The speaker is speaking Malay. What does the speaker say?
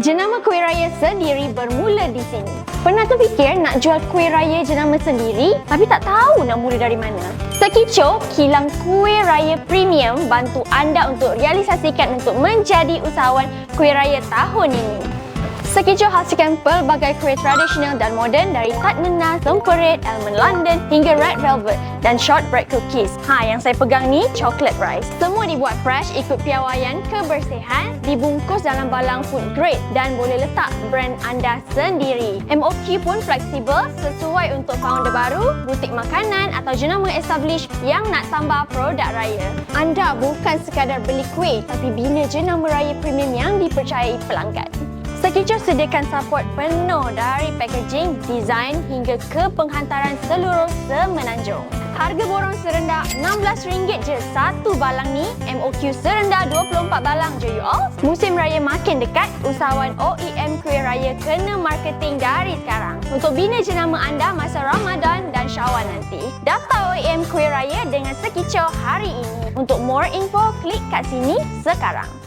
Jenama kuih raya sendiri bermula di sini. Pernah terfikir nak jual kuih raya jenama sendiri tapi tak tahu nak mula dari mana? Sekico, kilang kuih raya premium bantu anda untuk realisasikan untuk menjadi usahawan kuih raya tahun ini. Sekijo hasilkan pelbagai kuih tradisional dan moden dari tart nena, semperit, almond London hingga red velvet dan shortbread cookies. Ha, yang saya pegang ni chocolate rice. Semua dibuat fresh ikut piawaian kebersihan, dibungkus dalam balang food grade dan boleh letak brand anda sendiri. MOQ pun fleksibel sesuai untuk founder baru, butik makanan atau jenama established yang nak tambah produk raya. Anda bukan sekadar beli kuih tapi bina jenama raya premium yang dipercayai pelanggan. Sekicu sediakan support penuh dari packaging, design hingga ke penghantaran seluruh semenanjung. Harga borong serendah RM16 je satu balang ni, MOQ serendah 24 balang je you all. Musim raya makin dekat, usahawan OEM Kuih Raya kena marketing dari sekarang untuk bina jenama anda masa Ramadan dan Syawal nanti. Daftar OEM Kuih Raya dengan Sekicu hari ini. Untuk more info, klik kat sini sekarang.